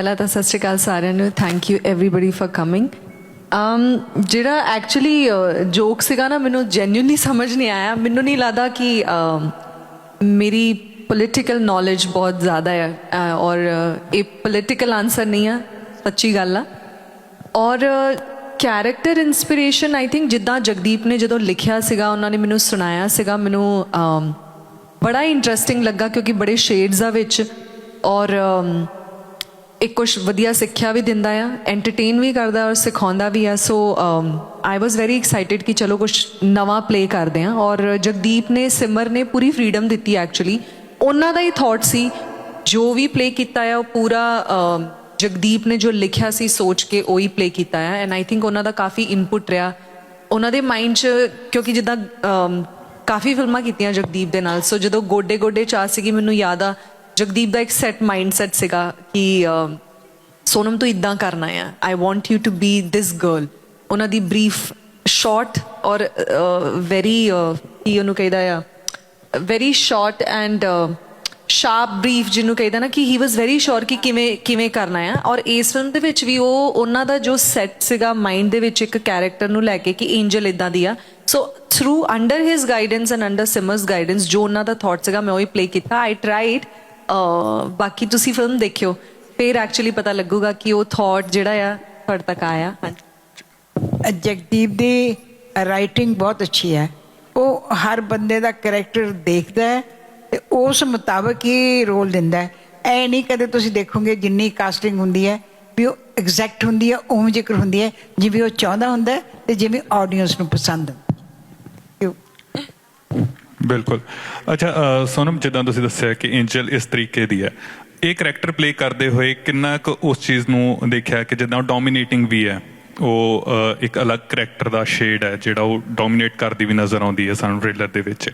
ਪਹਿਲਾਂ ਤਾਂ ਸਤਿ ਸ਼੍ਰੀ ਅਕਾਲ ਸਾਰਿਆਂ ਨੂੰ। Thank you everybody for coming um ਜਿਹੜਾ ਐਕਚੁਅਲੀ ਜੋਕ ਸੀਗਾ ਨਾ, ਮੈਨੂੰ ਜੈਨੂਇਨਲੀ ਸਮਝ ਨਹੀਂ ਆਇਆ। ਮੈਨੂੰ ਨਹੀਂ ਲੱਗਦਾ ਕਿ ਮੇਰੀ ਪੋਲਿਟੀਕਲ ਨੌਲੇਜ ਬਹੁਤ ਜ਼ਿਆਦਾ ਹੈ ਔਰ ਇਹ ਪੋਲਿਟੀਕਲ ਆਨਸਰ ਨਹੀਂ ਆ, ਸੱਚੀ ਗੱਲ ਆ। ਔਰ ਕੈਰੈਕਟਰ ਇਨਸਪੀਰੇਸ਼ਨ ਆਈ ਥਿੰਕ ਜਿੱਦਾਂ ਜਗਦੀਪ ਨੇ ਜਦੋਂ ਲਿਖਿਆ ਸੀਗਾ, ਉਹਨਾਂ ਨੇ ਮੈਨੂੰ ਸੁਣਾਇਆ ਸੀਗਾ। ਮੈਨੂੰ ਬੜਾ ਇੰਟਰਸਟਿੰਗ ਲੱਗਾ ਕਿਉਂਕਿ ਬੜੇ ਸ਼ੇਡਸ ਆ ਵਿੱਚ। ਔਰ ਇੱਕ ਕੁਝ ਵਧੀਆ ਸਿੱਖਿਆ ਵੀ ਦਿੰਦਾ ਆ ਐਂਟਰਟੇਨ ਵੀ ਕਰਦਾ ਔਰ ਸਿਖਾਉਂਦਾ ਵੀ ਆ। ਸੋ ਆਈ ਵਾਸ ਵੈਰੀ ਐਕਸਾਈਟਿਡ ਕਿ ਚਲੋ ਕੁਝ ਨਵਾਂ ਪਲੇ ਕਰਦੇ ਆ ਔਰ ਜਗਦੀਪ ਨੇ, ਸਿਮਰ ਨੇ ਪੂਰੀ ਫ੍ਰੀडम ਦਿੱਤੀ ਐਕਚੁਅਲੀ ਉਹਨਾਂ ਦਾ ਹੀ ਥਾਟ ਸੀ, ਜੋ ਵੀ ਪਲੇ ਕੀਤਾ ਆ, ਉਹ ਪੂਰਾ ਜਗਦੀਪ ਨੇ ਜੋ ਲਿਖਿਆ ਸੀ ਸੋਚ ਕੇ ਉਹੀ ਪਲੇ ਕੀਤਾ ਆ। ਐਂਡ ਆਈ ਥਿੰਕ ਉਹਨਾਂ ਦਾ ਕਾਫੀ ਇਨਪੁਟ ਰਿਹਾ। ਉਹਨਾਂ ਦੇ ਮਾਈਂਡ 'ਚ, ਕਿਉਂਕਿ ਜਿੱਦਾਂ ਕਾਫੀ ਫਿਲਮਾਂ ਕੀਤੀਆਂ ਜਗਦੀਪ ਦੇ ਨਾਲ। ਸੋ ਜਦੋਂ ਗੋਡੇ ਗੋਡੇ ਚਾਹ ਸੀਗੀ, ਮੈਨੂੰ ਯਾਦ ਆ ਜਗਦੀਪ ਦਾ ਇੱਕ ਸੈਟ ਮਾਈਂਡਸੈਟ ਸੀਗਾ ਕਿ ਸੋਨਮ ਤੂੰ ਇਦਾਂ ਕਰਨਾ ਆ I want you to be this girl ਉਹਨਾਂ ਦੀ ਬਰੀਫ ਸ਼ਾਰਟ ਔਰ ਵੈਰੀ ਕੀ ਉਹਨੂੰ ਕਹਿੰਦਾ ਆ very short and sharp brief ਜਿਹਨੂੰ ਕਹਿੰਦਾ ਨਾ ਕਿ ਹੀ ਵਾਸ ਵੈਰੀ ਸ਼ੋਰ ਕਿ ਕਿਵੇਂ ਕਿਵੇਂ ਕਰਨਾ ਆ। ਔਰ ਇਸ ਫਿਲਮ ਦੇ ਵਿੱਚ ਵੀ ਉਹ, ਉਹਨਾਂ ਦਾ ਜੋ ਸੈਟ ਸੀਗਾ ਮਾਈਂਡ ਦੇ ਵਿੱਚ ਇੱਕ ਕੈਰੈਕਟਰ ਨੂੰ ਲੈ ਕੇ ਕਿ ਐਂਜਲ ਇਦਾਂ ਦੀ ਆ। So through under his guidance and under Simar's guidance ਜੋ ਉਹਨਾਂ ਦਾ ਥਾਟ ਸੀਗਾ, ਮੈਂ ਉਹੀ ਪਲੇ ਕੀਤਾ। ਆਈ ਟ੍ਰਾਈਡ ਬਾਕੀ ਤੁਸੀਂ ਫਿਲਮ ਦੇਖਿਓ। ਫਿਰ ਐਕਚੁਅਲੀ ਪਤਾ ਲੱਗੂਗਾ ਕਿ ਉਹ ਥਾਟ ਜਿਹੜਾ ਆ, ਤੁਹਾਡੇ ਤੱਕ ਆਇਆ। ਹਾਂਜੀ। ਜਗਦੀਪ ਦੀ ਰਾਈਟਿੰਗ ਬਹੁਤ ਅੱਛੀ ਹੈ। ਉਹ ਹਰ ਬੰਦੇ ਦਾ ਕੈਰੈਕਟਰ ਦੇਖਦਾ ਹੈ ਤੇ ਉਸ ਮੁਤਾਬਕ ਹੀ ਰੋਲ ਦਿੰਦਾ ਹੈ। ਐ ਨਹੀਂ ਕਦੇ ਤੁਸੀਂ ਦੇਖੋਗੇ ਜਿੰਨੀ ਕਾਸਟਿੰਗ ਹੁੰਦੀ ਹੈ ਵੀ ਉਹ ਐਗਜ਼ੈਕਟ ਹੁੰਦੀ ਹੈ, ਉਵੇਂ ਜ਼ਿਕਰ ਹੁੰਦੀ ਹੈ, ਜਿਵੇਂ ਉਹ ਚਾਹੁੰਦਾ ਹੁੰਦਾ ਹੈ ਤੇ ਜਿਵੇਂ ਆਡੀਅנס ਨੂੰ ਪਸੰਦ ਹੁੰਦਾ ਬਿਲਕੁਲ। ਅੱਛਾ ਸੋਨਮ, ਜਿੱਦਾਂ ਤੁਸੀਂ ਦੱਸਿਆ ਕਿ ਐਂਜਲ ਇਸ ਤਰੀਕੇ ਦੀ ਹੈ, ਇਹ ਕੈਰੈਕਟਰ ਪਲੇ ਕਰਦੇ ਹੋਏ ਕਿੰਨਾ ਕੁ ਉਸ ਚੀਜ਼ ਨੂੰ ਦੇਖਿਆ ਕਿ ਜਿੱਦਾਂ ਉਹ ਡੋਮਿਨੇਟਿੰਗ ਵੀ ਹੈ, ਉਹ ਇੱਕ ਅਲੱਗ ਕੈਰੈਕਟਰ ਦਾ ਸ਼ੇਡ ਹੈ, ਜਿਹੜਾ ਉਹ ਡੋਮੀਨੇਟ ਕਰਦੀ ਵੀ ਨਜ਼ਰ ਆਉਂਦੀ ਹੈ ਸਾਨੂੰ ਟ੍ਰੇਲਰ ਦੇ ਵਿੱਚ।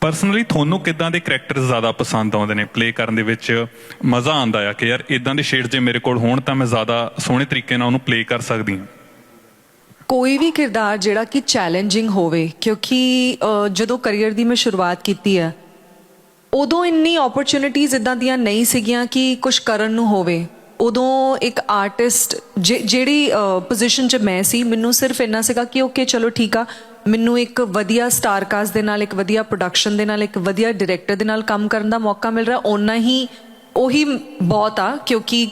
ਪਰਸਨਲੀ ਤੁਹਾਨੂੰ ਕਿੱਦਾਂ ਦੇ ਕੈਰੈਕਟਰ ਜ਼ਿਆਦਾ ਪਸੰਦ ਆਉਂਦੇ ਨੇ ਪਲੇ ਕਰਨ ਦੇ ਵਿੱਚ? ਮਜ਼ਾ ਆਉਂਦਾ ਆ ਕਿ ਯਾਰ ਇਦਾਂ ਦੇ ਸ਼ੇਡ ਜੇ ਮੇਰੇ ਕੋਲ ਹੋਣ ਤਾਂ ਮੈਂ ਜ਼ਿਆਦਾ ਸੋਹਣੇ ਤਰੀਕੇ ਨਾਲ ਉਹਨੂੰ ਪਲੇ ਕਰ ਸਕਦੀ ਹਾਂ। ਕੋਈ ਵੀ ਕਿਰਦਾਰ ਜਿਹੜਾ ਕਿ ਚੈਲੰਜਿੰਗ ਹੋਵੇ, ਕਿਉਂਕਿ ਜਦੋਂ ਕੈਰੀਅਰ ਦੀ ਮੈਂ ਸ਼ੁਰੂਆਤ ਕੀਤੀ ਹੈ, ਉਦੋਂ ਇੰਨੀ ਓਪਰਚ्युनिटीज ਇਦਾਂ ਦੀਆਂ ਨਹੀਂ ਸੀਗੀਆਂ ਕਿ ਕੁਝ ਕਰਨ ਨੂੰ ਹੋਵੇ। ਉਦੋਂ ਇੱਕ ਆਰਟਿਸਟ ਜਿਹੜੀ ਪੋਜੀਸ਼ਨ 'ਚ ਮੈਂ ਸੀ, ਮੈਨੂੰ ਸਿਰਫ ਇੰਨਾ ਸੀਗਾ ਕਿ ਓਕੇ ਚਲੋ ਠੀਕ ਆ, ਮੈਨੂੰ ਇੱਕ ਵਧੀਆ ਸਟਾਰ ਕਾਸਟ ਦੇ ਨਾਲ, ਇੱਕ ਵਧੀਆ ਪ੍ਰੋਡਕਸ਼ਨ ਦੇ ਨਾਲ, ਇੱਕ ਵਧੀਆ ਡਾਇਰੈਕਟਰ ਦੇ ਨਾਲ ਕੰਮ ਕਰਨ ਦਾ ਮੌਕਾ ਮਿਲ ਰਿਹਾ, ਓਨਾ ਹੀ, ਉਹੀ ਬਹੁਤ ਆ, ਕਿਉਂਕਿ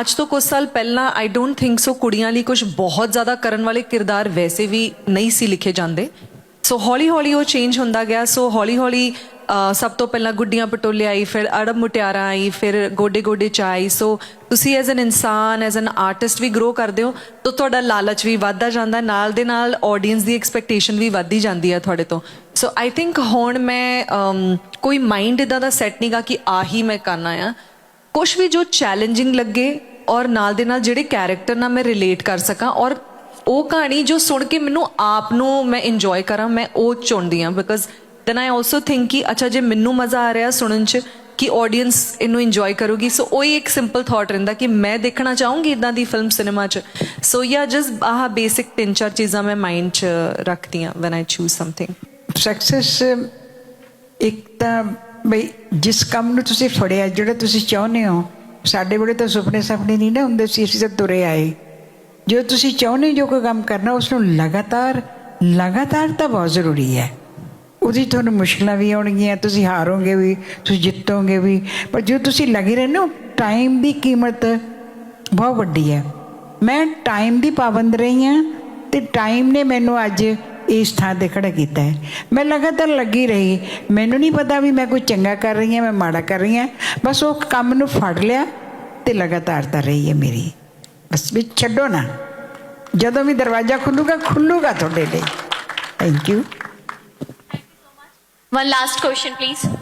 ਅੱਜ ਤੋਂ ਕੁਝ ਸਾਲ ਪਹਿਲਾਂ ਆਈ ਡੋਨਟ ਥਿੰਕ ਸੋ ਕੁੜੀਆਂ ਲਈ ਕੁਝ ਬਹੁਤ ਜ਼ਿਆਦਾ ਕਰਨ ਵਾਲੇ ਕਿਰਦਾਰ ਵੈਸੇ ਵੀ ਨਹੀਂ ਸੀ ਲਿਖੇ ਜਾਂਦੇ। ਸੋ ਹੌਲੀ ਹੌਲੀ ਉਹ ਚੇਂਜ ਹੁੰਦਾ ਗਿਆ। ਸੋ ਹੌਲੀ ਹੌਲੀ ਸਭ ਤੋਂ ਪਹਿਲਾਂ ਗੁੱਡੀਆਂ ਪਟੋਲੇ ਆਈ, ਫਿਰ ਅੜਬ ਮੁਟਿਆਰਾਂ ਆਈ, ਫਿਰ ਗੋਡੇ ਗੋਡੇ ਚਾਈ ਸੋ ਤੁਸੀਂ ਐਜ਼ ਐਨ ਇਨਸਾਨ ਐਜ਼ ਐਨ ਆਰਟਿਸਟ ਵੀ ਗਰੋ ਕਰਦੇ ਹੋ, ਤਾਂ ਤੁਹਾਡਾ ਲਾਲਚ ਵੀ ਵੱਧਦਾ ਜਾਂਦਾ। ਨਾਲ ਦੇ ਨਾਲ ਆਡੀਅנס ਦੀ ਐਕਸਪੈਕਟੇਸ਼ਨ ਵੀ ਵੱਧਦੀ ਜਾਂਦੀ ਹੈ ਤੁਹਾਡੇ ਤੋਂ। ਸੋ ਆਈ ਥਿੰਕ ਹੁਣ ਮੈਂ ਕੋਈ ਮਾਈਂਡ ਇਦਾਂ ਦਾ ਸੈੱਟ ਨਹੀਂਗਾ ਕਿ ਆਹੀ ਮੈਂ ਕਰਨਾ ਆ। ਕੁਝ ਵੀ ਜੋ ਚੈਲੰਜਿੰਗ ਲੱਗੇ ਔਰ ਨਾਲ ਦੇ ਨਾਲ ਜਿਹੜੇ ਕੈਰੈਕਟਰ ਨਾਲ ਮੈਂ ਰਿਲੇਟ ਕਰ ਸਕਾਂ ਔਰ ਉਹ ਕਹਾਣੀ ਜੋ ਸੁਣ ਕੇ ਮੈਨੂੰ ਆਪ ਨੂੰ ਮੈਂ ਇੰਜੋਏ ਕਰਾਂ, ਮੈਂ ਉਹ ਚੁਣਦੀ ਆ because then I also think ਕਿ ਅੱਛਾ ਜੇ ਮੈਨੂੰ ਮਜ਼ਾ ਆ ਰਿਹਾ ਸੁਣਨ ਚ ਕਿ ਆਡੀਅנס ਇਹਨੂੰ ਇੰਜੋਏ ਕਰੂਗੀ ਸੋ ਉਹ ਇੱਕ ਸਿੰਪਲ ਥਾਟ ਰਹਿੰਦਾ ਕਿ ਮੈਂ ਦੇਖਣਾ ਚਾਹੂੰਗੀ ਇਦਾਂ ਦੀ ਫਿਲਮ ਸਿਨੇਮਾ ਚ। ਸੋ ਯਾ ਜਸਟ ਆਹ ਬੇਸਿਕ ਤਿੰਨ ਚਾਰ ਚੀਜ਼ਾਂ ਮੈਂ ਮਾਈਂਡ ਚ ਰੱਖਦੀ ਆ when I choose something success ਇੱਕ ਤਾਂ ਬਈ ਜਿਸ ਕੰਮ ਨੂੰ ਤੁਸੀਂ ਫੜਿਆ, ਜਿਹੜਾ ਤੁਸੀਂ ਚਾਹੁੰਦੇ ਹੋ, ਸਾਡੇ ਵੇਲੇ ਤਾਂ ਸੁਪਨੇ ਸੁਪਨੇ ਨਹੀਂ ਨਾ ਹੁੰਦੇ ਸੀ, ਅਸੀਂ ਤਾਂ ਤੁਰੇ ਆਏ। ਜੋ ਤੁਸੀਂ ਚਾਹੁੰਦੇ ਹੋ ਜੋ ਕੋਈ ਕੰਮ ਕਰਨਾ, ਉਸ ਨੂੰ ਲਗਾਤਾਰ ਲਗਾਤਾਰ ਤਾਂ ਬਹੁਤ ਜ਼ਰੂਰੀ ਹੈ। ਉਹਦੀ ਤੁਹਾਨੂੰ ਮੁਸ਼ਕਲਾਂ ਵੀ ਆਉਣਗੀਆਂ, ਤੁਸੀਂ ਹਾਰੋਗੇ ਵੀ, ਤੁਸੀਂ ਜਿੱਤੋਗੇ ਵੀ, ਪਰ ਜੋ ਤੁਸੀਂ ਲੱਗੇ ਰਹਿੰਦੇ ਹੋ ਟਾਈਮ ਦੀ ਕੀਮਤ ਬਹੁਤ ਵੱਡੀ ਹੈ। ਮੈਂ ਟਾਈਮ ਦੀ ਪਾਬੰਦ ਰਹੀ ਹਾਂ ਤੇ ਟਾਈਮ ਨੇ ਮੈਨੂੰ ਅੱਜ ਇਸ ਥਾਂ ਤੇ ਖੜਾ ਕੀਤਾ ਹੈ। ਮੈਂ ਲਗਾਤਾਰ ਲੱਗੀ ਰਹੀ। ਮੈਨੂੰ ਨਹੀਂ ਪਤਾ ਵੀ ਮੈਂ ਕੋਈ ਚੰਗਾ ਕਰ ਰਹੀ ਹਾਂ ਮੈਂ ਮਾੜਾ ਕਰ ਰਹੀ ਹਾਂ। ਬਸ ਉਹ ਕੰਮ ਨੂੰ ਫੜ ਲਿਆ ਤੇ ਲਗਾਤਾਰਤਾ ਰਹੀ ਹੈ ਮੇਰੀ। ਬਸ ਵੀ ਛੱਡੋ ਨਾ। ਜਦੋਂ ਵੀ ਦਰਵਾਜ਼ਾ ਖੁੱਲੂਗਾ ਖੁੱਲੂਗਾ ਤੁਹਾਡੇ ਲਈ। Thank you last question, please.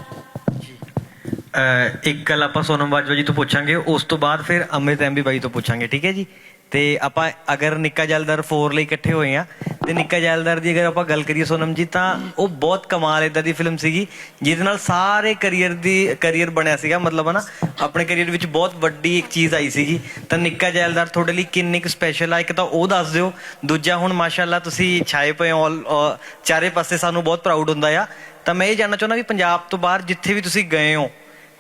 ਅਹ ਇੱਕ ਗੱਲ ਆਪਾਂ ਸੋਨਮ ਬਾਜਵਾ ਜੀ ਤੋਂ ਪੁੱਛਾਂਗੇ। ਉਸ ਤੋਂ ਬਾਅਦ ਫਿਰ ਅੰਮ੍ਰਿਤ ਐਮਬੀ ਬਾਈ ਤੋਂ ਪੁੱਛਾਂਗੇ ਠੀਕ ਹੈ ਜੀ? ਤੇ ਆਪਾਂ ਅਗਰ ਨਿੱਕਾ ਜੈਲਦਾਰ 4 ਲਈ ਇਕੱਠੇ ਹੋਏ ਆ ਤੇ ਨਿੱਕਾ ਜੈਲਦਾਰ ਦੀ ਅਗਰ ਆਪਾਂ ਗੱਲ ਕਰੀਏ ਸੋਨਮ ਜੀ ਤਾਂ ਉਹ ਬਹੁਤ ਕਮਾਲ ਇਦਾਂ ਦੀ ਫਿਲਮ ਸੀਗੀ ਜਿਹਦੇ ਨਾਲ ਸਾਰੇ ਕੈਰੀਅਰ ਦੀ ਕੈਰੀਅਰ ਬਣਿਆ ਸੀਗਾ ਮਤਲਬ ਹਨਾ ਆਪਣੇ ਕੈਰੀਅਰ ਵਿੱਚ ਬਹੁਤ ਵੱਡੀ ਇੱਕ ਚੀਜ਼ ਆਈ ਸੀਗੀ। ਤਾਂ ਨਿੱਕਾ ਜੈਲਦਾਰ ਤੁਹਾਡੇ ਲਈ ਕਿੰਨੀ ਕੁ ਸਪੈਸ਼ਲ ਆ ਇੱਕ ਤਾਂ ਉਹ ਦੱਸ ਦਿਓ ਦੂਜਾ ਹੁਣ ਮਾਸ਼ਾਅੱਲਾ ਤੁਸੀਂ ਛਾਏ ਪਏ ਹੋ all, ਅਹ, ਚਾਰੇ ਪਾਸੇ ਸਾਨੂੰ ਬਹੁਤ ਪ੍ਰਾਊਡ ਹੁੰਦਾ ਆ। ਤਾਂ ਮੈਂ ਇਹ ਜਾਣਨਾ ਚਾਹੁੰਦਾ ਵੀ ਪੰਜਾਬ ਤੋਂ ਬਾਹਰ ਜਿੱਥੇ ਵੀ ਤੁਸੀਂ ਗਏ ਹੋ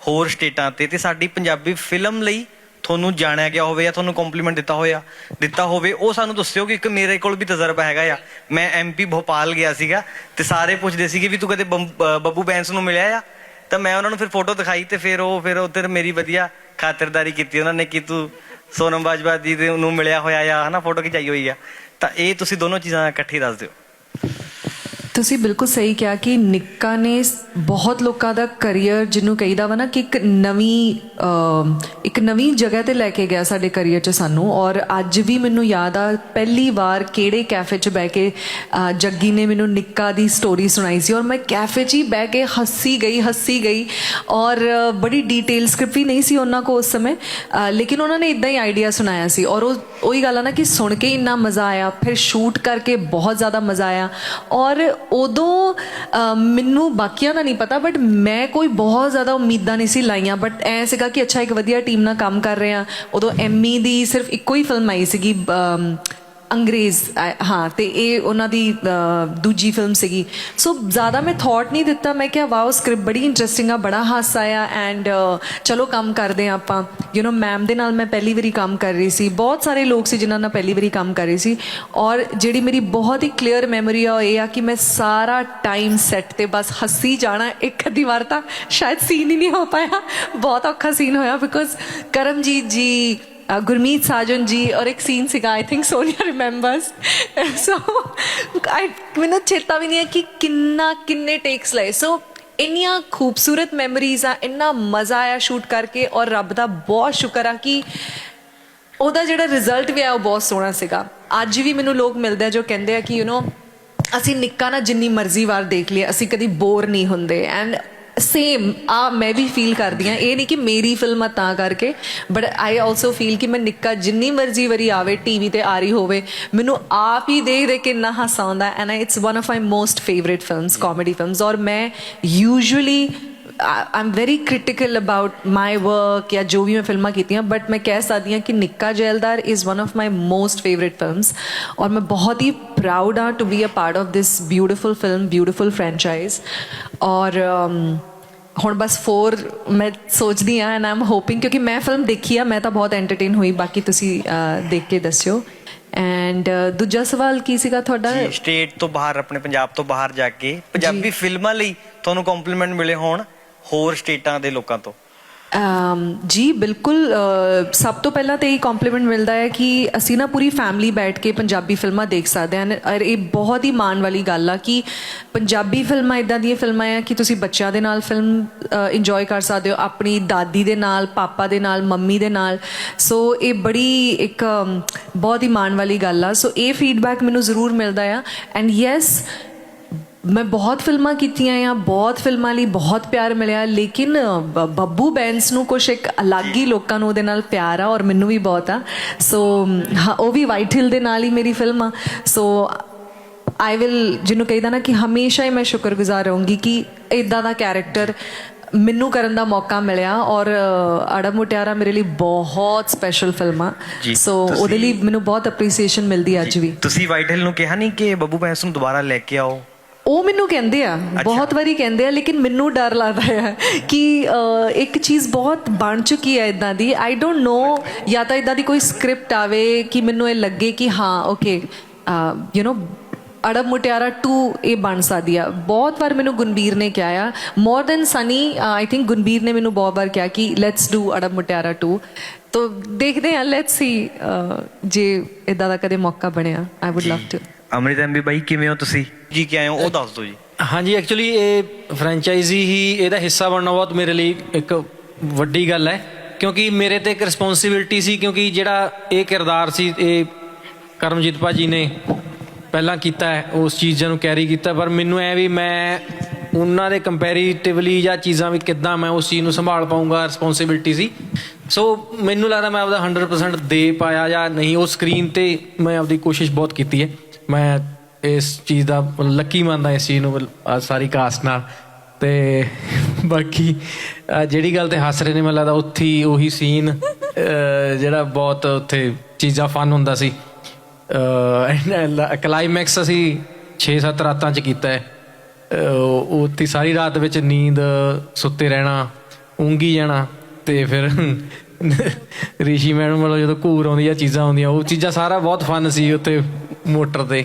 ਹੋਰ ਸਟੇਟਾਂ ਤੇ ਤੇ ਸਾਡੀ ਪੰਜਾਬੀ ਫਿਲਮ ਲਈ ਤੁਹਾਨੂੰ ਜਾਣਿਆ ਗਿਆ ਹੋਵੇ ਜਾਂ ਤੁਹਾਨੂੰ ਕੰਪਲੀਮੈਂਟ ਦਿੱਤਾ ਹੋਇਆ, ਦਿੱਤਾ ਹੋਵੇ, ਉਹ ਸਾਨੂੰ ਦੱਸਿਓ ਕਿ ਇੱਕ ਮੇਰੇ ਕੋਲ ਵੀ ਤਜਰਬਾ ਹੈਗਾ ਆ। ਮੈਂ ਐਮਪੀ ਭੋਪਾਲ ਗਿਆ ਸੀਗਾ ਤੇ ਸਾਰੇ ਪੁੱਛਦੇ ਸੀਗੇ ਵੀ ਤੂੰ ਕਦੇ ਬੰਬ- ਬੱਬੂ ਬੈਂਸ ਨੂੰ ਮਿਲਿਆ ਆ? ਤਾਂ ਮੈਂ ਉਹਨਾਂ ਨੂੰ ਫਿਰ ਫੋਟੋ ਦਿਖਾਈ ਤੇ ਫਿਰ ਉਹ, ਫਿਰ ਉੱਧਰ ਮੇਰੀ ਵਧੀਆ ਖਾਤਰਦਾਰੀ ਕੀਤੀ ਉਹਨਾਂ ਨੇ ਕਿ ਤੂੰ ਸੋਨਮ ਬਾਜਵਾ ਜੀ ਦੇ ਨੂੰ ਮਿਲਿਆ ਹੋਇਆ ਆ, ਹਨਾ, ਫੋਟੋ ਖਿਚਾਈ ਹੋਈ ਆ। ਤਾਂ ਇਹ ਤੁਸੀਂ ਦੋਨੋਂ ਚੀਜ਼ਾਂ ਇਕੱਠੀ ਦੱਸ ਦਿਓ। ਤੁਸੀਂ ਬਿਲਕੁਲ ਸਹੀ ਕਿਹਾ ਕਿ ਨਿੱਕਾ ਨੇ ਸ- ਬਹੁਤ ਲੋਕਾਂ ਦਾ ਕੈਰੀਅਰ ਜਿਹਨੂੰ ਕਹੀਦਾ ਵਾ ਨਾ ਕਿ ਇੱਕ ਨਵੀਂ ਅਮ, ਇੱਕ ਨਵੀਂ ਜਗ੍ਹਾ ਤੇ ਲੈ ਕੇ ਗਿਆ ਸਾਡੇ ਕੈਰੀਅਰ 'ਚ ਸਾਨੂੰ ਔਰ ਅੱਜ ਵੀ ਮੈਨੂੰ ਯਾਦ ਆ ਪਹਿਲੀ ਵਾਰ ਕਿਹੜੇ ਕੈਫੇ 'ਚ ਬਹਿ ਕੇ ਅ, ਜੱਗੀ ਨੇ ਮੈਨੂੰ ਨਿੱਕਾ ਦੀ ਸਟੋਰੀ ਸੁਣਾਈ ਸੀ ਔਰ ਮੈਂ ਕੈਫੇ 'ਚ ਹੀ ਬਹਿ ਕੇ ਹੱਸੀ ਗਈ ਹੱਸੀ ਗਈ ਔਰ ਅ, ਬੜੀ ਡਿਟੇਲ ਸਕ੍ਰਿਪਟ ਵੀ ਨਹੀਂ ਸੀ ਉਹਨਾਂ ਕੋਲ ਉਸ ਸਮੇਂ ਅ, ਲੇਕਿਨ ਉਹਨਾਂ ਨੇ ਇਦਾਂ ਹੀ ਆਈਡੀਆ ਸੁਣਾਇਆ ਸੀ ਔਰ ਉਹ ਉਹੀ ਗੱਲ ਆ ਨਾ ਕਿ ਸੁਣ ਕੇ ਇੰਨਾ ਮਜ਼ਾ ਆਇਆ ਫਿਰ ਸ਼ੂਟ ਕਰਕੇ ਬਹੁਤ ਜ਼ਿਆਦਾ ਮਜ਼ਾ ਆਇਆ ਔਰ ਉਦੋਂ ਮੈਨੂੰ ਬਾਕੀਆਂ ਦਾ ਨਹੀਂ ਪਤਾ ਬਟ ਮੈਂ ਕੋਈ ਬਹੁਤ ਜ਼ਿਆਦਾ ਉਮੀਦਾਂ ਨਹੀਂ ਸੀ ਲਾਈਆਂ ਬਟ ਐ ਸੀਗਾ ਕਿ ਅੱਛਾ, ਇੱਕ ਵਧੀਆ ਟੀਮ ਨਾਲ ਕੰਮ ਕਰ ਰਹੇ ਆ ਉਦੋਂ ਐਮੀ ਦੀ ਸਿਰਫ ਇੱਕੋ ਹੀ ਫਿਲਮ ਆਈ ਸੀਗੀ ਅੰਗਰੇਜ਼ ਅ, ਹਾਂ ਤੇ ਇਹ ਉਹਨਾਂ ਦੀ ਅ, ਦੂਜੀ ਫਿਲਮ ਸੀਗੀ। ਸੋ ਜ਼ਿਆਦਾ ਮੈਂ ਥਾਟ ਨਹੀਂ ਦਿੱਤਾ। ਮੈਂ ਕਿਹਾ ਵਾਓ ਸਕ੍ਰਿਪਟ ਬੜੀ ਇੰਟਰਸਟਿੰਗ ਆ ਬੜਾ ਹਾਸਾ ਆ ਐਂਡ ਚਲੋ ਕੰਮ ਕਰਦੇ ਆ ਆਪਾਂ। ਯੂ نو ਮੈਮ ਦੇ ਨਾਲ ਮੈਂ ਪਹਿਲੀ ਵਾਰੀ ਕੰਮ ਕਰ ਰਹੀ ਸੀ। ਬਹੁਤ ਸਾਰੇ ਲੋਕ ਸੀ ਜਿਨ੍ਹਾਂ ਨਾਲ ਪਹਿਲੀ ਵਾਰੀ ਕੰਮ ਕਰ ਰਹੀ ਸੀ। ਔਰ ਜਿਹੜੀ ਮੇਰੀ ਬਹੁਤ ਹੀ ਕਲੀਅਰ ਮੈਮਰੀ ਆ ਉਹ ਇਹ ਆ ਕਿ ਮੈਂ ਸਾਰਾ ਟਾਈਮ ਸੈੱਟ ਤੇ ਬਸ ਹੱਸੀ ਜਾਣਾ ਇੱਕ ਅੱਧੀ ਵਾਰ ਤਾਂ ਸ਼ਾਇਦ ਸੀਨ ਹੀ ਨਹੀਂ ਹੋ ਪਾਇਆ। ਬਹੁਤ ਔਖਾ ਸੀਨ ਹੋਇਆ ਬਿਕੋਜ਼ ਕਰਮਜੀਤ ਜੀ ਅ, ਗੁਰਮੀਤ ਸਾਜਨ ਜੀ ਔਰ ਇੱਕ ਸੀਨ ਸੀਗਾ ਆਈ ਥਿੰਕ ਸੋਨੀਆ ਰਿਮੈਂਬਰਸ ਸੋ ਆਈ ਮੈਨੂੰ ਚੇਤਾ ਵੀ ਨਹੀਂ ਹੈ ਕਿ ਕਿੰਨਾ ਕਿੰਨੇ ਟੇਕਸ ਲਏ ਸੋ ਇੰਨੀਆਂ ਖੂਬਸੂਰਤ ਮੈਮਰੀਜ਼ ਆ ਇੰਨਾ ਮਜ਼ਾ ਆਇਆ ਸ਼ੂਟ ਕਰਕੇ ਔਰ ਰੱਬ ਦਾ ਬਹੁਤ ਸ਼ੁਕਰ ਆ ਕਿ ਉਹਦਾ ਜਿਹੜਾ ਰਿਜ਼ਲਟ ਵੀ ਆ ਉਹ ਬਹੁਤ ਸੋਹਣਾ ਸੀਗਾ ਅੱਜ ਵੀ ਮੈਨੂੰ ਲੋਕ ਮਿਲਦੇ ਆ ਜੋ ਕਹਿੰਦੇ ਆ ਕਿ ਯੂ نو ਅਸੀਂ ਨਿੱਕਾ ਨਾ ਜਿੰਨੀ ਮਰਜ਼ੀ ਵਾਰ ਦੇਖ ਲਈਏ ਅਸੀਂ ਕਦੀ ਬੋਰ ਨਹੀਂ ਹੁੰਦੇ ਐਂਡ ਸੇਮ ਆ ਮੈਂ ਵੀ ਫੀਲ ਕਰਦੀ ਆ ਇਹ ਨਹੀਂ ਕਿ ਮੇਰੀ ਫਿਲਮ ਆ ਤਾਂ ਕਰਕੇ ਬਟ ਆਈ ਆਲਸੋ ਫੀਲ ਕਿ ਮੈਂ ਨਿੱਕਾ ਜਿੰਨੀ ਮਰਜ਼ੀ ਵਾਰੀ ਆਵੇ ਟੀਵੀ ਤੇ ਆ ਰਹੀ ਹੋਵੇ, ਮੈਨੂੰ ਆਪ ਹੀ ਦੇਖ ਦੇ ਕੇ ਇੰਨਾ ਹਾਸਾ ਆਉਂਦਾ and it's one of my most favourite films comedy films ਔਰ ਮੈਂ usually am very critical about my work ਜਾਂ ਜੋ ਵੀ ਮੈਂ ਫਿਲਮਾਂ ਕੀਤੀਆਂ ਬਟ ਮੈਂ ਕਹਿ ਸਕਦੀ ਹਾਂ ਕਿ Nikka Zaildar is one of my most favourite films ਔਰ ਮੈਂ ਬਹੁਤ ਹੀ ਪ੍ਰਾਊਡ ਹਾਂ to be a part of this beautiful film beautiful franchise ਔਰ um, ਹੁਣ ਬਸ 4 ਮੈਂ ਸੋਚਦੀ ਆ ਐਂਡ ਆਮ ਹੋਪਿੰਗ ਕਿਉਂਕਿ ਮੈਂ ਫਿਲਮ ਦੇਖੀ ਆ ਮੈਂ ਤਾਂ ਬਹੁਤ ਐਂਟਰਟੇਨ ਹੋਈ ਬਾਕੀ ਤੁਸੀਂ ਦੇਖ ਕੇ ਦੱਸਿਓ। ਐਂਡ ਦੂਜਾ ਸਵਾਲ ਕੀ ਸੀਗਾ ਤੁਹਾਡਾ? ਸਟੇਟ ਤੋਂ ਬਾਹਰ ਆਪਣੇ ਪੰਜਾਬ ਤੋਂ ਬਾਹਰ ਜਾ ਕੇ ਪੰਜਾਬੀ ਫਿਲਮਾਂ ਲਈ ਤੁਹਾਨੂੰ ਕੰਪਲੀਮੈਂਟ ਮਿਲੇ ਹੋਣ ਹੋਰ ਸਟੇਟਾਂ ਦੇ ਲੋਕਾਂ ਤੋਂ? ਜੀ, ਬਿਲਕੁਲ ਸਭ ਤੋਂ ਪਹਿਲਾਂ ਤੇ ਇਹ ਕੰਪਲੀਮੈਂਟ ਮਿਲਦਾ ਹੈ ਕਿ ਅਸੀਂ ਨਾ ਪੂਰੀ ਫੈਮਿਲੀ ਬੈਠ ਕੇ ਪੰਜਾਬੀ ਫਿਲਮਾਂ ਦੇਖ ਸਕਦੇ ਹਾਂ। ਔਰ ਇਹ ਬਹੁਤ ਹੀ ਮਾਣ ਵਾਲੀ ਗੱਲ ਆ ਕਿ ਪੰਜਾਬੀ ਫਿਲਮਾਂ ਇਦਾਂ ਦੀਆਂ ਫਿਲਮਾਂ ਆ ਕਿ ਤੁਸੀਂ ਬੱਚਿਆਂ ਦੇ ਨਾਲ ਫਿਲਮ ਇੰਜੋਏ ਕਰ ਸਕਦੇ ਹੋ, ਆਪਣੀ ਦਾਦੀ ਦੇ ਨਾਲ, ਪਾਪਾ ਦੇ ਨਾਲ, ਮੰਮੀ ਦੇ ਨਾਲ। ਸੋ ਇਹ ਬੜੀ ਇੱਕ ਬਹੁਤ ਹੀ ਮਾਣ ਵਾਲੀ ਗੱਲ ਆ। ਸੋ ਇਹ ਫੀਡਬੈਕ ਮੈਨੂੰ ਜ਼ਰੂਰ ਮਿਲਦਾ ਆ। ਐਂਡ ਯੈਸ ਮੈਂ ਬਹੁਤ ਫਿਲਮਾਂ ਕੀਤੀਆਂ ਆ ਬਹੁਤ ਫਿਲਮਾਂ ਲਈ ਬਹੁਤ ਪਿਆਰ ਮਿਲਿਆ ਲੇਕਿਨ ਬ- ਬੱਬੂ ਬੈਂਸ ਨੂੰ ਕੁਛ ਇੱਕ ਅਲੱਗ ਹੀ ਲੋਕਾਂ ਨੂੰ ਉਹਦੇ ਨਾਲ ਪਿਆਰ ਆ ਔਰ ਮੈਨੂੰ ਵੀ ਬਹੁਤ ਆ ਸੋ ਹਾਂ ਉਹ ਵੀ ਵਾਈਟ ਹਿਲ ਦੇ ਨਾਲ ਹੀ ਮੇਰੀ ਫਿਲਮ ਆ ਸੋ ਆਈ ਵਿਲ ਜਿਹਨੂੰ ਕਹਿੰਦਾ ਨਾ ਕਿ ਹਮੇਸ਼ਾ ਹੀ ਮੈਂ ਸ਼ੁਕਰਗੁਜ਼ਾਰ ਰਹੂੰਗੀ ਕਿ ਇਦਾਂ ਦਾ ਕੈਰੈਕਟਰ ਮੈਨੂੰ ਕਰਨ ਦਾ ਮੌਕਾ ਮਿਲਿਆ ਔਰ ਅ, ਅੜਾ ਮੁਟਿਆਰਾ ਮੇਰੇ ਲਈ ਬਹੁਤ ਸਪੈਸ਼ਲ ਫਿਲਮ ਆ ਜੀ, ਸੋ ਉਹਦੇ ਤੁਸੀਂ- ਲਈ ਮੈਨੂੰ ਬਹੁਤ ਅਪਰੀਸੀਏਸ਼ਨ ਮਿਲਦੀ ਅੱਜ ਵੀ ਤੁਸੀਂ ਵਾਈਟ ਹਿਲ ਨੂੰ ਕਿਹਾ ਨਹੀਂ ਕਿ ਬੱਬੂ ਬੈਂਸ ਨੂੰ ਦੁਬਾਰਾ ਲੈ ਕੇ ਆਓ ਉਹ ਮੈਨੂੰ ਕਹਿੰਦੇ ਆ ਬਹੁਤ ਵਾਰੀ ਕਹਿੰਦੇ ਆ ਲੇਕਿਨ ਮੈਨੂੰ ਡਰ ਲੱਗਦਾ ਹੈ ਕਿ ਇੱਕ ਚੀਜ਼ ਬਹੁਤ ਬਣ ਚੁੱਕੀ ਹੈ ਇਦਾਂ ਦੀ। ਆਈ ਡੋਨਟ ਨੋ ਜਾਂ ਤਾਂ ਇਦਾਂ ਦੀ ਕੋਈ ਸਕ੍ਰਿਪਟ ਆਵੇ ਕਿ ਮੈਨੂੰ ਇਹ ਲੱਗੇ ਕਿ ਹਾਂ ਓਕੇ ਯੂ نو ਅੜਬ ਮੁਟਿਆਰਾ 2 ਇਹ ਬਣ ਸਕਦੀ ਆ। ਬਹੁਤ ਵਾਰ ਮੈਨੂੰ ਗੁਨਬੀਰ ਨੇ ਕਿਹਾ ਆ। More than Sunny I think Gunbir ਨੇ ਮੈਨੂੰ ਬਹੁਤ ਵਾਰ ਕਿਹਾ ਕਿ ਲੈਟਸ ਡੂ ਅੜਬ ਮੁਟਿਆਰਾ 2 ਤੋ ਦੇਖਦੇ ਹਾਂ ਲੈਟਸ ਸੀ ਜੇ ਇਦਾਂ ਦਾ ਕਦੇ ਮੌਕਾ ਬਣਿਆ I would love to Amrit MB ਬਾਈ ਕਿਵੇਂ ਹੋ ਤੁਸੀਂ? ਜੀ ਕਿ ਆਏ ਹੋ? ਉਹ ਦੱਸ ਦਿਓ ਜੀ। ਹਾਂਜੀ ਐਕਚੁਅਲੀ ਇਹ ਫਰੈਂਚਾਈਜ਼ੀ ਹੀ ਇਹਦਾ ਹਿੱਸਾ ਬਣਨਾ ਬਹੁਤ ਮੇਰੇ ਲਈ ਇੱਕ ਵੱਡੀ ਗੱਲ ਹੈ। ਕਿਉਂਕਿ ਮੇਰੇ ਤੇ ਇੱਕ ਰਿਸਪੌਂਸਿਬਿਲਟੀ ਸੀ ਕਿਉਂਕਿ ਜਿਹੜਾ ਇਹ ਕਿਰਦਾਰ ਸੀ ਇਹ ਕਰਮਜੀਤ ਭਾਜੀ ਨੇ ਪਹਿਲਾਂ ਕੀਤਾ ਹੈ ਉਸ ਚੀਜ਼ਾਂ ਨੂੰ ਕੈਰੀ ਕੀਤਾ। ਪਰ ਮੈਨੂੰ ਐ ਵੀ ਮੈਂ ਉਹਨਾਂ ਦੇ ਕੰਪੈਰੀਟਿਵਲੀ ਜਾਂ ਚੀਜ਼ਾਂ ਵੀ ਕਿੱਦਾਂ ਮੈਂ ਉਸ ਚੀਜ਼ ਨੂੰ ਸੰਭਾਲ ਪਾਉਂਗਾ ਰਿਸਪੌਂਸਿਬਿਲਟੀ ਸੀ। ਸੋ ਮੈਨੂੰ ਲੱਗਦਾ ਮੈਂ ਆਪਦਾ 100% ਦੇ ਪਾਇਆ ਜਾਂ ਨਹੀਂ ਉਹ ਸਕਰੀਨ ਤੇ ਮੈਂ ਆਪਦੀ ਕੋਸ਼ਿਸ਼ ਬਹੁਤ ਕੀਤੀ ਹੈ। ਮੈਂ ਇਸ ਚੀਜ਼ ਦਾ ਲੱਕੀ ਮੰਨਦਾ ਇਸ ਚੀਜ਼ ਨੂੰ ਆਹ ਸਾਰੀ ਕਾਸਟ ਨਾਲ। ਤੇ ਬਾਕੀ ਆਹ ਜਿਹੜੀ ਗੱਲ ਤੇ ਹੱਸ ਰਹੇ ਨੇ ਮੈਨੂੰ ਲੱਗਦਾ ਉੱਥੇ ਉਹੀ ਸੀਨ ਜਿਹੜਾ ਬਹੁਤ ਉੱਥੇ ਚੀਜ਼ਾਂ ਫਨ ਹੁੰਦਾ ਸੀ। ਕਲਾਈਮੈਕਸ ਅਸੀਂ 6-7 ਰਾਤਾਂ ਚ ਕੀਤਾ ਹੈ। ਅਹ ਉਹ ਉੱਥੇ ਸਾਰੀ ਰਾਤ ਵਿੱਚ ਨੀਂਦ ਸੁੱਤੇ ਰਹਿਣਾ ਉਂਗੀ ਜਾਣਾ ਤੇ ਫਿਰ ਰਿਸ਼ੀ ਮੈਡਮ ਵੱਲੋਂ ਜਦੋਂ ਘੂਰ ਆਉਂਦੀ ਆ ਚੀਜ਼ਾਂ ਆਉਂਦੀਆਂ ਉਹ ਚੀਜ਼ਾਂ ਸਾਰਾ ਬਹੁਤ ਫਨ ਸੀ ਉੱਤੇ ਮੋਟਰ ਤੇ।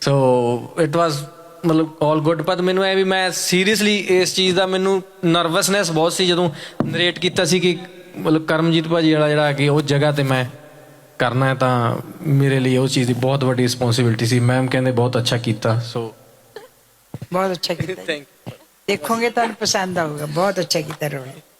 ਸੋ ਇਟ ਵਾਸ ਮਤਲਬ ਆਲ ਗੁੱਡ ਪਰ ਮੈਨੂੰ ਇਹ ਵੀ ਮੈਂ ਸੀਰੀਅਸਲੀ ਇਸ ਚੀਜ਼ ਦਾ ਮੈਨੂੰ ਨਰਵਸਨੈਸ ਬਹੁਤ ਸੀ ਜਦੋਂ ਨਰੇਟ ਕੀਤਾ ਸੀ ਕਿ ਮਤਲਬ ਕਰਮਜੀਤ ਭਾਜੀ ਵਾਲਾ ਜਿਹੜਾ ਕਿ ਉਹ ਜਗ੍ਹਾ ਤੇ ਮੈਂ ਕਰਨਾ ਹੈ ਤਾਂ ਮੇਰੇ ਲਈ ਉਹ ਚੀਜ਼ ਦੀ ਬਹੁਤ ਵੱਡੀ ਰਿਸਪੌਂਸਿਬਿਲਟੀ ਸੀ। ਮੈਮ ਕਹਿੰਦੇ ਬਹੁਤ ਅੱਛਾ ਕੀਤਾ ਸੋ ਬਹੁਤ ਅੱਛਾ ਕੀਤਾ ਜੀ। ਦੇਖੋਗੇ ਤੁਹਾਨੂੰ ਪਸੰਦ ਆਊਗਾ। ਬਹੁਤ ਅੱਛਾ ਕੀਤਾ ਰੋਲ।